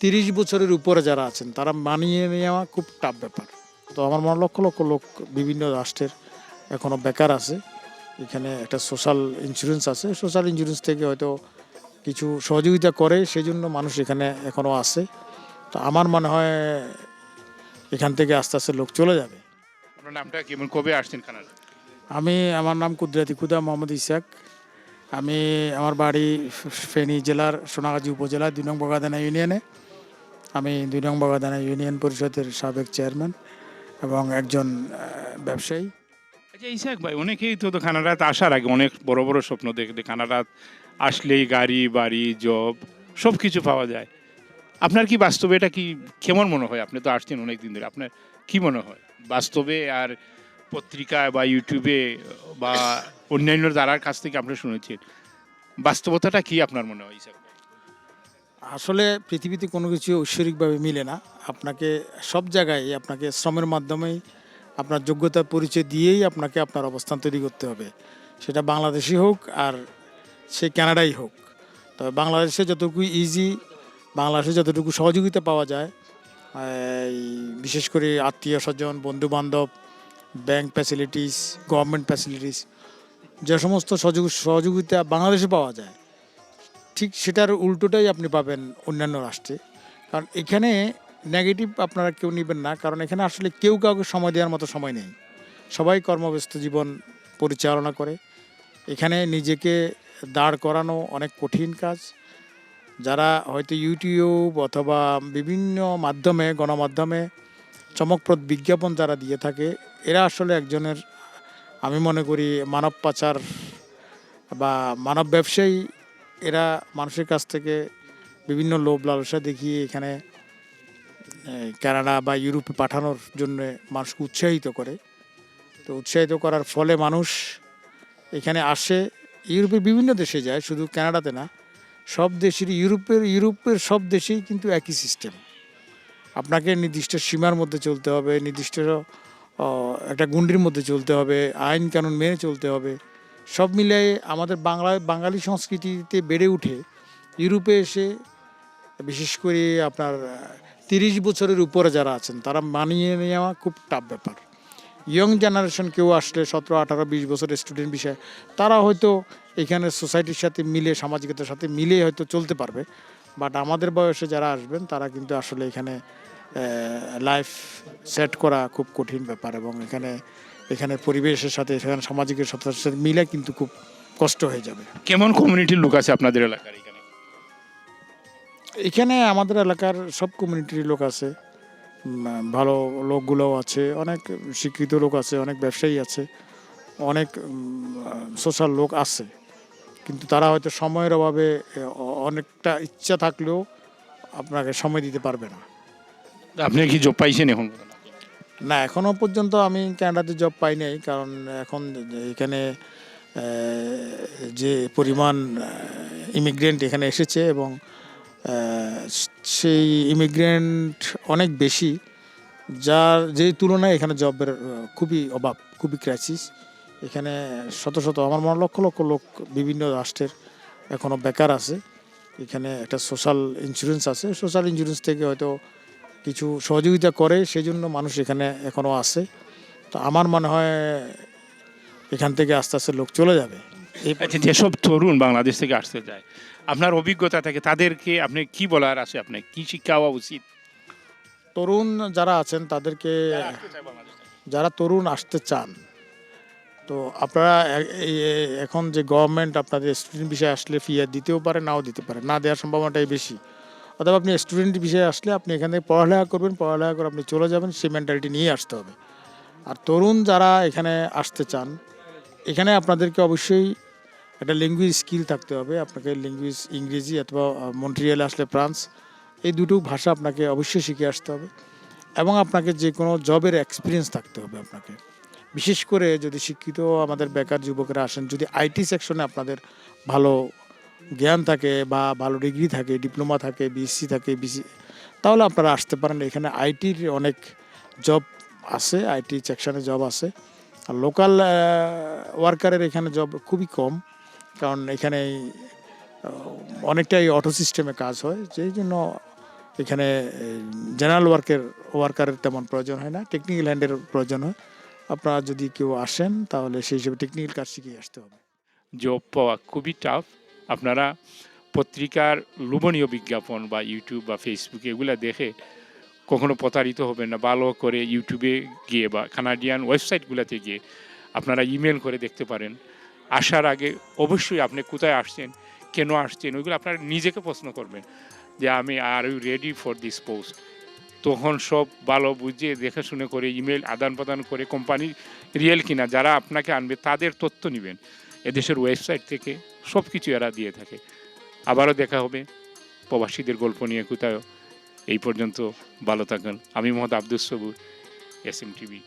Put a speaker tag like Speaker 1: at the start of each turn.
Speaker 1: তিরিশ বছরের উপরে যারা আছেন তারা মানিয়ে নেওয়া খুব টাফ ব্যাপার। তো আমার মনে লক্ষ লক্ষ লোক বিভিন্ন রাষ্ট্রের এখনও বেকার আছে। এখানে একটা সোশ্যাল ইন্স্যুরেন্স আছে। সোশ্যাল ইন্স্যুরেন্স থেকে হয়তো কিছু সহযোগিতা করে সেই জন্য মানুষ এখানে এখনও আছে। তো আমার মনে হয় এখান থেকে আস্তে আস্তে লোক চলে যাবে।
Speaker 2: আপনার নামটা কেমন কবে আসছেন কানাডা
Speaker 1: আমি আমার নাম কুদরাতি খুদা মোহাম্মদ ইসাক। আমি আমার বাড়ি ফেনী জেলার সোনাগাজী উপজেলা দুই নং বগাদানা ইউনিয়নে। আমি দুই নং বগাদানা ইউনিয়ন পরিষদের সাবেক চেয়ারম্যান এবং একজন ব্যবসায়ী।
Speaker 2: আচ্ছা ইসাক ভাই, অনেকেই তো তো কানাডাতে আসার আগে অনেক বড় বড় স্বপ্ন দেখে কানাডা আসলেই গাড়ি, বাড়ি, জব সব কিছু পাওয়া যায়। আপনার কি বাস্তবে এটা কি কেমন মনে হয়? আপনি তো আসছেন অনেক দিন ধরে, আপনার কি মনে হয়? বাস্তবে আর পত্রিকায় বা ইউটিউবে বা অন্যান্য দ্বারার কাছ থেকে আপনি শুনেছেন, বাস্তবতাটা কি আপনার মনে হয় ইসাক?
Speaker 1: আসলে পৃথিবীতে কোনো কিছু ঐশ্বরিকভাবে মিলে না। আপনাকে সব জায়গায় আপনাকে শ্রমের মাধ্যমেই আপনার যোগ্যতার পরিচয় দিয়েই আপনাকে আপনার অবস্থান তৈরি করতে হবে। সেটা বাংলাদেশি হোক আর সে কানাডাই হোক। তবে বাংলাদেশে যতটুকু ইজি বাংলাদেশে যতটুকু সহযোগিতা পাওয়া যায় বিশেষ করে আত্মীয় স্বজন বন্ধু বান্ধব ব্যাংক ফ্যাসিলিটিস গভর্নমেন্ট ফ্যাসিলিটিস যে সমস্ত সহযোগ, সহযোগিতা বাংলাদেশে পাওয়া যায় ঠিক সেটার উল্টোটাই আপনি পাবেন অন্যান্য রাষ্ট্রে। কারণ এখানে নেগেটিভ আপনারা কেউ নেবেন না, কারণ এখানে আসলে কেউ কাউকে সময় দেওয়ার মতো সময় নেই। সবাই কর্মব্যস্ত জীবন পরিচালনা করে। এখানে নিজেকে দাঁড় করানো অনেক কঠিন কাজ। যারা হয়তো ইউটিউব অথবা বিভিন্ন মাধ্যমে, গণমাধ্যমে চমকপ্রদ বিজ্ঞাপন যারা দিয়ে থাকে, এরা আসলে একজনের, আমি মনে করি, মানব পাচার বা মানব ব্যবসায়ী এরা মানুষের কাছ থেকে বিভিন্ন লোভ লালসা দেখিয়ে এখানে কানাডা বা ইউরোপে পাঠানোর জন্য মানুষকে উৎসাহিত করে। তো উৎসাহিত করার ফলে মানুষ এখানে আসে, ইউরোপের বিভিন্ন দেশে যায়, শুধু কানাডাতে না, সব দেশেরই, ইউরোপের ইউরোপের সব দেশেই কিন্তু একই সিস্টেম। আপনাকে নির্দিষ্ট সীমার মধ্যে চলতে হবে, নির্দিষ্ট একটা গুন্ডির মধ্যে চলতে হবে, আইন কানুন মেনে চলতে হবে। সব মিলিয়ে আমাদের বাংলা, বাঙালি সংস্কৃতিতে বেড়ে উঠে, ইউরোপে এসে বিশেষ করে আপনার তিরিশ বছরের উপরে যারা আছেন, তারা মানিয়ে নেওয়া খুব টাফ ব্যাপার। ইয়ং জেনারেশন কেউ আসলে সতেরো, আঠারো, বিশ বছরের স্টুডেন্ট বিষয়ে, তারা হয়তো এখানে সোসাইটির সাথে মিলে, সামাজিকতার সাথে মিলে হয়তো চলতে পারবে বাট আমাদের বয়সে যারা আসবেন, তারা কিন্তু আসলে এখানে লাইফ সেট করা খুব কঠিন ব্যাপার এবং এখানে এখানে পরিবেশের সাথে সেখানে সামাজিকের সাথে সাথে মিলে কিন্তু খুব কষ্ট হয়ে যাবে।
Speaker 2: কেমন কমিউনিটির লোক আছে আপনাদের এলাকার এখানে?
Speaker 1: এখানে আমাদের এলাকার সব কমিউনিটির লোক আছে। ভালো লোকগুলোও আছে অনেক শিক্ষিত লোক আছে অনেক ব্যবসায়ী আছে অনেক সোশ্যাল লোক আছে। কিন্তু তারা হয়তো সময়ের অভাবে অনেকটা ইচ্ছা থাকলেও আপনাকে সময় দিতে পারবে না।
Speaker 2: আপনি কি জব পাইছেন এখন?
Speaker 1: না এখনও পর্যন্ত আমি ক্যানাডাতে জব পাই নাই, কারণ এখন এখানে যে পরিমাণ ইমিগ্রেন্ট এখানে এসেছে এবং সেই ইমিগ্রেন্ট অনেক বেশি, যার যে তুলনায় এখানে জবের খুবই অভাব, খুবই ক্রাইসিস এখানে শত শত, আমার মনে লক্ষ লক্ষ লোক বিভিন্ন রাষ্ট্রের এখনও বেকার আছে। এখানে একটা সোশ্যাল ইন্স্যুরেন্স আছে সোশ্যাল ইন্স্যুরেন্স থেকে হয়তো কিছু সহযোগিতা করে সেই জন্য মানুষ এখানে এখনও আসে তো আমার মনে হয় এখান থেকে আস্তে আস্তে লোক চলে যাবে।
Speaker 2: আচ্ছা যেসব তরুণ বাংলাদেশ থেকে আসতে যায় আপনার অভিজ্ঞতা থেকে তাদেরকে আপনি কি বলার আছে? আপনি কি শিক্ষা হওয়া উচিত?
Speaker 1: তরুণ যারা আছেন তাদেরকে যারা তরুণ আসতে চান তো আপনারা এখন যে গভর্নমেন্ট আপনাদের স্টুডেন্ট বিষয়ে আসলে ফি দিতেও পারে নাও দিতে পারে। না দেওয়ার সম্ভাবনাটাই বেশি। অথবা আপনি স্টুডেন্ট বিষয়ে আসলে আপনি এখান পড়ালেখা করবেন, পড়ালেখা করে আপনি চলে যাবেন, সেই মেন্টালিটি নিয়ে আসতে হবে। আর তরুণ যারা এখানে আসতে চান, এখানে আপনাদেরকে অবশ্যই একটা ল্যাঙ্গুয়েজ স্কিল থাকতে হবে। আপনাকে ল্যাঙ্গুয়েজ ইংরেজি অথবা মন্ট্রিয়ালে আসলে ফ্রান্স, এই দুটো ভাষা আপনাকে অবশ্যই শিখে আসতে হবে। এবং আপনাকে যে কোনো জবের এক্সপিরিয়েন্স থাকতে হবে আপনাকে। বিশেষ করে যদি শিক্ষিত আমাদের বেকার যুবকেরা আসেন, যদি আইটি সেকশনে আপনাদের ভালো জ্ঞান থাকে বা ভালো ডিগ্রি থাকে ডিপ্লোমা থাকে বিএসসি থাকে বিসি তাহলে আপনারা আসতে পারেন। এখানে আইটির অনেক জব আছে আইটি সেকশনে জব আছে। আর লোকাল ওয়ার্কারের এখানে জব খুবই কম, কারণ এখানে অনেকটাই অটো সিস্টেমে কাজ হয়। যেই জন্য এখানে জেনারেল ওয়ার্কের ওয়ার্কারের তেমন প্রয়োজন হয় না টেকনিক্যাল হ্যান্ডের প্রয়োজন হয়। আপনারা যদি কেউ আসেন, তাহলে সেই হিসেবে টেকনিক্যাল কাজ শিখে আসতে হবে।
Speaker 2: জব পাওয়া খুবই টাফ আপনারা পত্রিকার লোভনীয় বিজ্ঞাপন বা ইউটিউব বা ফেসবুকে এগুলো দেখে কখনো প্রতারিত হবেন না, ভালো করে ইউটিউবে গিয়ে বা কানাডিয়ান ওয়েবসাইটগুলোতে গিয়ে আপনারা ইমেল করে দেখতে পারেন। আসার আগে অবশ্যই আপনি কোথায় আসছেন, কেন আসছেন, ওইগুলো আপনারা নিজেকে প্রশ্ন করবেন যে আমি are you ready for this post? তখন সব ভালো বুঝে দেখে শুনে করে ইমেল আদান প্রদান করে কোম্পানি রিয়েল কিনা, যারা আপনাকে আনবে তাদের তথ্য নেবেন। এদেশের ওয়েবসাইট থেকে সব কিছু এরা দিয়ে থাকে। আবারও দেখা হবে। প্রবাসীদের গল্প নিয়ে কোথায় এই পর্যন্ত ভালো থাকুন। আমি Mohammad Abdul Sabur S M TV